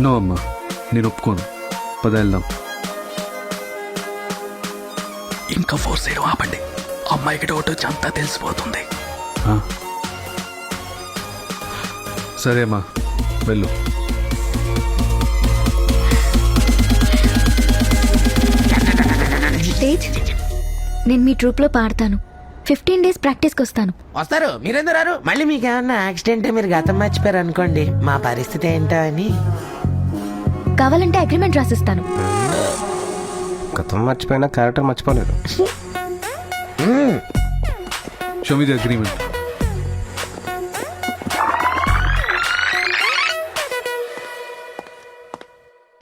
No అమ్మా నేను ఒప్పుకోను. పద వెళ్దాం. ఇంకా ఫోర్స్ చేయడం ఆపండి. అమ్మాయికి డౌట్ వచ్చి అంతా తెలిసిపోతుంది? సరే అమ్మా వెళ్ళు. తేజ్ నేను మీ ట్రూప్లో పాడతాను. ఫిఫ్టీన్ డేస్ ప్రాక్టీస్కి వస్తాను. వస్తారు. మీరెందుకు రారు? మళ్ళీ మీకు ఏమన్నా యాక్సిడెంట్ మీరు గతం మర్చిపోయారు అనుకోండి. మా పరిస్థితి ఏంటో అని. కావాలంటే అగ్రిమెంట్ రాసిస్తాను. గతం మర్చిపోయినా క్యారెక్టర్ మర్చిపోలేదు. షో మీ ది అగ్రిమెంట్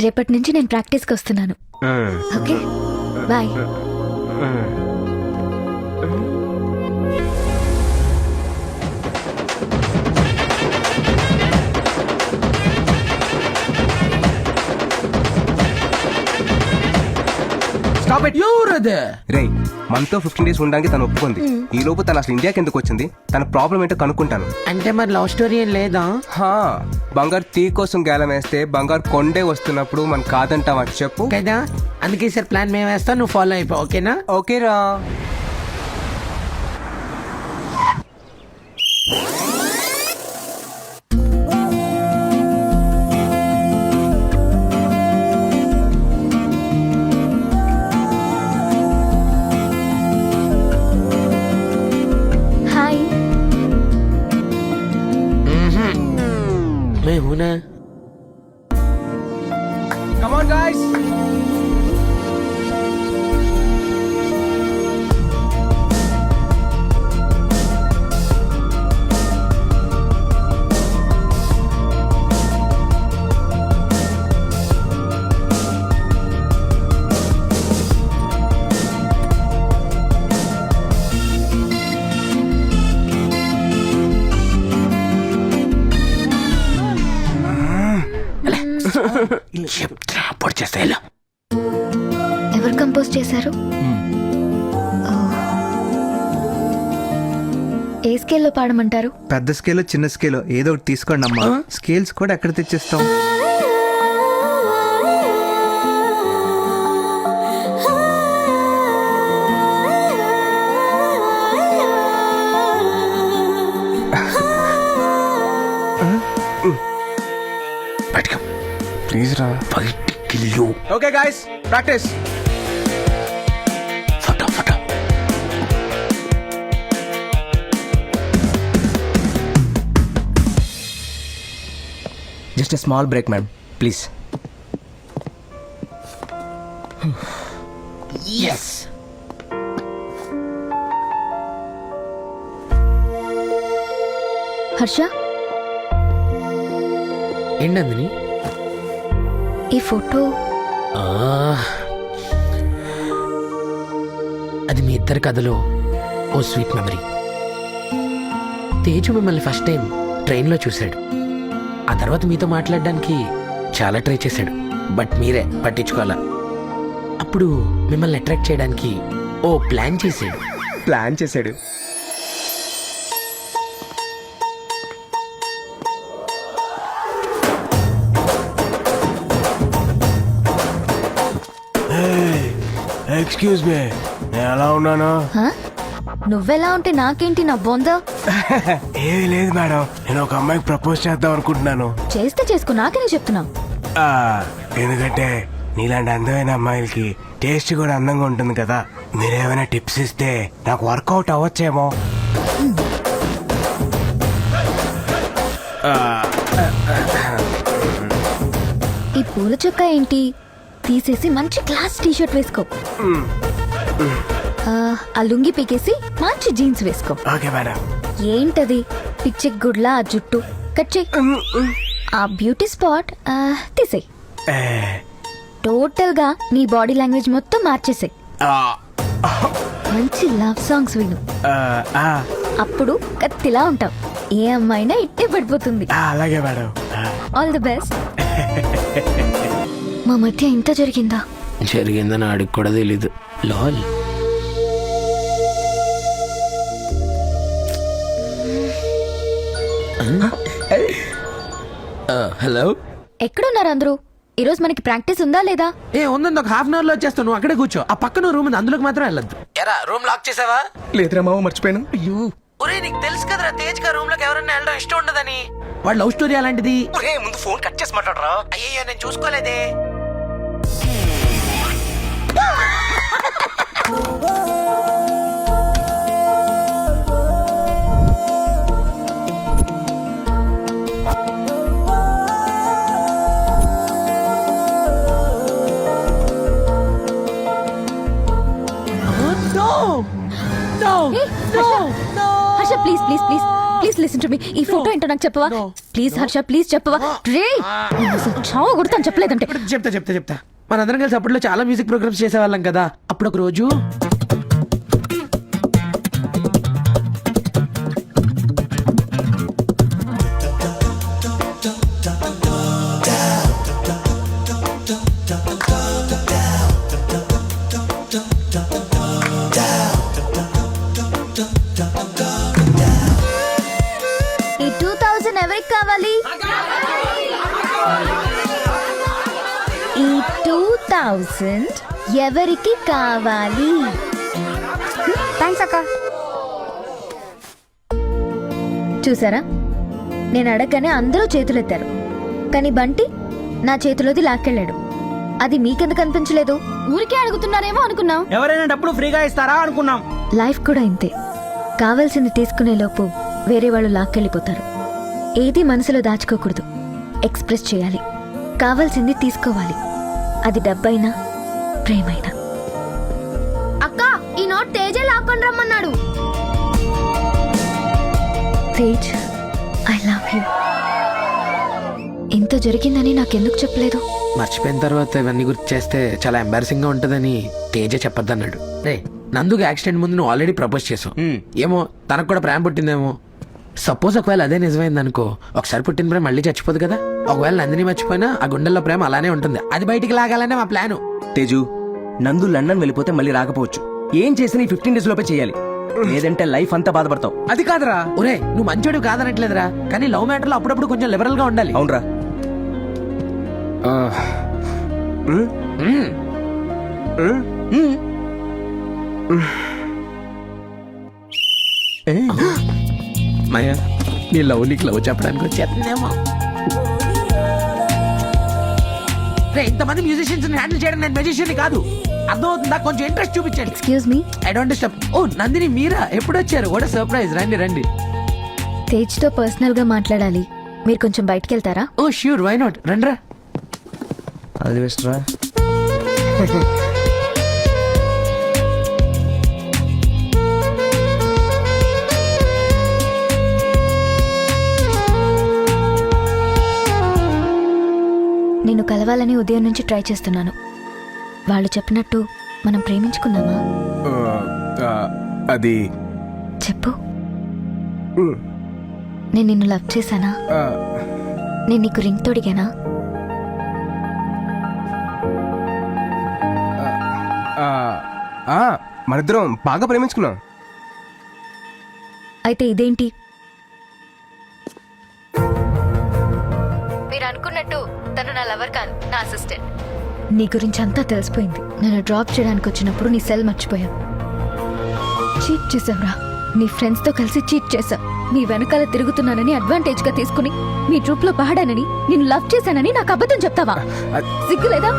రేపటి నుంచి నేను ప్రాక్టీస్కి వస్తున్నాను. ఓకే బాయ్ స్టాప్ ఇట్ ఎవరది? రే మనతో ఫిఫ్టీన్ డేస్ ఉండడానికి తను ఒప్పుకుంది. ఈ లోపు తను అసలు ఇండియాకి ఎందుకు వచ్చింది? తన ప్రాబ్లం ఏంటో కనుక్కుంటాను. అంటే మరి లవ్ స్టోరీ ఏం లేదా? హా బంగారు తీ కోసం గేలం వేస్తే బంగారు కొండే వస్తున్నప్పుడు మనం కాదంటావా చెప్పు. కదా? అందుకే సార్ ప్లాన్ మేము వేస్తాం నువ్వు ఫాలో అయిపో ఓకేనా? ఓకేరా. 呢？ఏ స్కేల్లో పాడమంటారు? పెద్ద స్కేల్ చిన్న స్కేల్ ఏదో ఒకటి తీసుకోండి అమ్మా. స్కేల్స్ కూడా ఎక్కడ తెచ్చిస్తాం? బయటకు ప్లీజ్ రా. బయటికి. Okay guys practice just small break ma'am. Please. Yes Harsha? ఏంటందని ఈ ఫోటో అది మీ ఇద్దరి కథలో ఓ స్వీట్ మెమరీ. తేజు మిమ్మల్ని ఫస్ట్ టైం ట్రైన్లో చూశాడు. ఆ తర్వాత మీతో మాట్లాడడానికి చాలా ట్రై చేశాడు. బట్ మీరే పట్టించుకోవాలా? అప్పుడు మిమ్మల్ని అట్రాక్ట్ చేయడానికి ఓ ప్లాన్ చేశాడు. ప్లాన్ చేశాడు. ఎక్స్క్యూజ్ మీ నేను ఎలా ఉన్నాను? హ? నువ్వెలా ఉంటే నాకేంటి నా బొంద? ఏమీ లేదు మేడం. నేను ఒక అమ్మాయికి ప్రపోజ్ చేద్దాం అనుకుంటున్నాను. చేస్తే చేసుకో నాకేనే చెప్తున్నా? ఎందుకంటే నీలాంటి అందమైన అమ్మాయిలకి టేస్ట్ కూడా అందంగా ఉంటుంది కదా. మీరేమైనా టిప్స్ ఇస్తే నాకు వర్కౌట్ అవ్వచ్చేమో. ఈ పూల చొక్కా ఏంటి? తీసేసి మంచి క్లాస్ టీషర్ట్ వేసుకో. ఆ లుంగి పీకేసి మంచి జీన్స్ వేసుకో. Okay madam. ఏంటది? పిచ్చి గుడ్లా ఆ జుట్టు? కట్ ఆ బ్యూటీ స్పాట్ తీసేయ్. ఏ, టోటల్గా నీ బాడీ లాంగ్వేజ్ మొత్తం మార్చేసాయి. ఆ, మంచి లవ్ సాంగ్స్ విను. అప్పుడు కత్తిలా ఉంటావు. ఏ అమ్మాయినా ఇట్టే పడిపోతుంది. ఆ, అలాగే మేడం. ఆల్ ది బెస్ట్ మా మధ్య ఇంత జరిగిందా? జరిగిందని ఆడికి కూడా తెలీదు. లాల్. హలో? ఎక్కడున్నారు అందరూ? ఈరోజు మనకి ప్రాక్టీస్ ఉందా లేదా? ఏ ఉందండి ఒక హాఫ్ అన్ అవర్లో వచ్చేస్తావు నువ్వు అక్కడే కూర్చో. ఆ పక్కన రూమ్ ఉంది అందులోకి మాత్రం వెళ్ళొద్దు. ఎరా రూమ్ లాక్ చేసావా? లేదురా మామ మర్చిపోయాను. అయ్యో. ఒరే నీకు తెలుసు కదరా తేజ్గా రూమ్లోకి ఎవరైనా వెళ్ళడం ఇష్టం ఉండదని. వాడు లవ్ స్టోరీ అలాంటిది. ముందు ఫోన్ కట్ చేసి మాట్లాడరా. అయ్యో నేను చూసుకోలేదే. Please please please listen to me ఈ ఫోటో ఏంటో నాకు చెప్పవా? ప్లీజ్ హర్ష ప్లీజ్ చెప్పవా? రే నేను అసలు చావు కొడతాను చెప్పలేదంటే. చెప్తా చెప్తా చెప్తా. మనందరం కలిసి అప్పట్లో చాలా మ్యూజిక్ ప్రోగ్రామ్స్ చేసేవాళ్ళం కదా. అప్పుడు ఒక రోజు థౌజండ్ ఎవరికి కావాలి? థ్యాంక్స్ అక్క. చూసారా? నేను అడగగానే అందరూ చేతులెత్తారు. కానీ బంటి నా చేతిలోది లాక్కెళ్ళాడు. అది మీకెందుకు అనిపించలేదు? ఊరికే అడుగుతున్నారేమో అనుకున్నాం. ఎవరైనా డబ్బులు ఫ్రీగా ఇస్తారా అనుకున్నాం. లైఫ్ కూడా ఇంతే. కావాల్సింది తీసుకునే లోపు వేరే వాళ్ళు లాక్కెళ్ళిపోతారు. ఏది మనసులో దాచుకోకూడదు. ఎక్స్ప్రెస్ చేయాలి. కావాల్సింది తీసుకోవాలి. అది డబ్బైనా ప్రేమైనా? అక్క ఈ నోట్ తేజే లాక్కొని రమ్మన్నాడు. Tej I love you. ఇంత జరిగిందని నాకెందుకు చెప్పలేదు? మర్చిపోయిన తర్వాత ఇవన్నీ గుర్తు చేస్తే చాలా ఎంబారసింగ్గా ఉంటదని తేజ చెప్పొద్దన్నాడు. రే నందుకు యాక్సిడెంట్ ముందు నువ్వు ఆల్రెడీ ప్రపోజ్ చేసావు. ఏమో తనకు కూడా ప్రేమ పుట్టిందేమో. సపోజ్ ఒకవేళ అదే నిజమైంది అనుకో ఒకసారి పుట్టిన ప్రేమ మళ్ళీ చచ్చిపోదు కదా? ఒకవేళ నందిని మర్చిపోయినా ఆ గుండెల్లో ప్రేమ అలానే ఉంటుంది. అది బయటికి లాగాలనే మా ప్లాను. తేజు నందు లండన్ వెళ్ళిపోతే మళ్ళీ రాకపోవచ్చు. ఏం చేసినా ఈ ఫిఫ్టీన్ డేస్ లోపే చేయాలి. లేదంటే లైఫ్ అంతా బాధపడతావు. అది కాదురా. ఒరే నువ్వు మంచోడు కాదనట్లేదురా. కానీ లవ్ మ్యాటర్లో అప్పుడప్పుడు కొంచెం లిబరల్గా ఉండాలి. అవునరా. మయ నీ లవ్ నీకు లవ్ చెప్పడానికి వచ్చేస్తుందేమో. రే ఇంతమంది మ్యూజిషియన్స్ హ్యాండిల్ చేయడం నేను మ్యూజిషియన్ కాదు. అర్థమవుతుందా? కొంచెం ఇంట్రెస్ట్ చూపించండి. Excuse me I don't disturb ఓ నందిని మీరా? ఎప్పుడు వచ్చారు కూడా సర్ప్రైజ్ రండి రండి. తేజ్తో పర్సనల్గా మాట్లాడాలి. మీరు కొంచెం బయటికి వెళ్తారా ఓ ష్యూర్ వై నాట్ రండ్రా. అది బెస్ట్ రా. నిన్ను కలవాలని ఉదయం నుంచి ట్రై చేస్తున్నాను. వాళ్ళు చెప్పినట్టు మనం ప్రేమించుకుందామా? అది చెప్పు. నేను నిన్ను లవ్ చేశానా? నేను నీకు రింగ్ తొడిగానా? మనిద్దరం బాగా ప్రేమించుకున్నాం. అయితే ఇదేంటి? లవర్ నా అసిస్టెంట్ నీ గురించి అంతా తెలిసిపోయింది. నన్ను డ్రాప్ చేయడానికి వచ్చినప్పుడు నీ సెల్ మర్చిపోయావు చీట్ చేసావురా నీ ఫ్రెండ్స్తో కలిసి చీట్ చేశా. నీ వెనకాల తిరుగుతున్నానని అడ్వాంటేజ్గా తీసుకుని మీ ట్రూప్లో పాడానని నేను లవ్ చేశానని నాకు అబద్ధం చెప్తావా? సిగ్గులేదా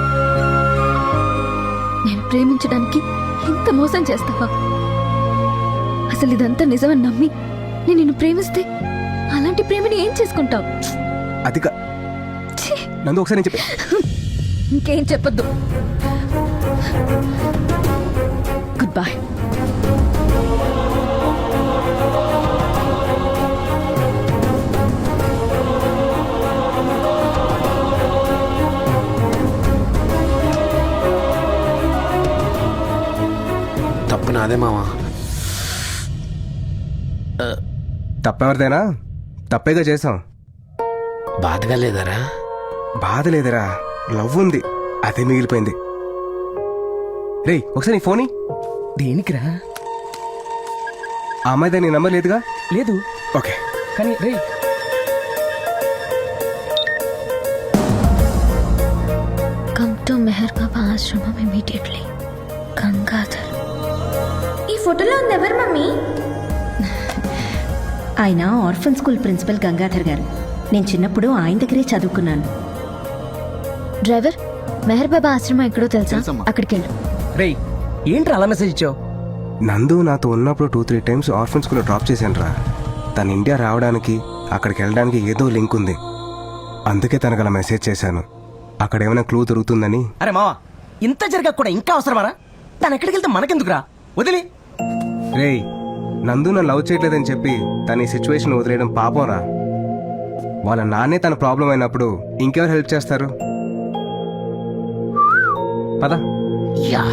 నేను ప్రేమించడానికి ఇంత మోసం చేస్తావా? అసలు ఇదంతా నిజమని నమ్మి నేను నిన్ను ప్రేమిస్తే అలాంటి ప్రేమని ఏం చేసుకుంటావు? అది నందు ఒకసారి నేను చెప్పి. ఇంకేం చెప్పొద్దు. గుడ్ బై తప్పు నాదే మావా. తప్పెవరిదైనా? తప్పేగా చేసాం. బాధగా లేదరా? బాధ లేదురా. లవ్ ఉంది. అదే మిగిలిపోయింది. రేయ్ ఒకసారి నీ ఫోన్ దేనికిరా? ఆ అమ్మాయిదా నీ నంబర్ లేదుగా? లేదు. ఓకే. కానీ రే కమ్ టు మెహర్ బాబా ఆశ్రమం ఇమీడియట్లీ. గంగాధర్. ఈ ఫోటోలో ఉంది ఎవరు మమ్మీ? ఆయన ఆర్ఫన్ స్కూల్ ప్రిన్సిపల్ గంగాధర్ గారు. నేను చిన్నప్పుడు ఆయన దగ్గరే చదువుకున్నాను. డ్రైవర్ మెహర్ బాబా ఆశ్రమం ఎక్కడో తెలుసా? అక్కడికి వెళ్ళు రేయ్ ఏంట్రా అలా మెసేజ్ ఇచ్చావు? నందు నాతో ఉన్నప్పుడు టూ త్రీ టైమ్స్ ఆర్ఫన్ స్కూల్లో డ్రాప్ చేశాను రా తను ఇండియా రావడానికి అక్కడికి వెళ్ళడానికి ఏదో లింక్ ఉంది. అందుకే తనకు అలా మెసేజ్ చేశాను. అక్కడ ఏమైనా క్లూ దొరుకుతుందని. అరే మావా ఇంత జరగక కూడా ఇంకా అవసరమారా? తను ఎక్కడికి వెళ్తే మనకెందుకురా? వదిలి. రేయ్ నందు నన్ను లవ్ చేయట్లేదని చెప్పి తన ఈ సిచ్యువేషన్ వదిలేయడం పాపం రా వాళ్ళ నాన్నే తన ప్రాబ్లం అయినప్పుడు ఇంకెవరు హెల్ప్ చేస్తారు? పద యా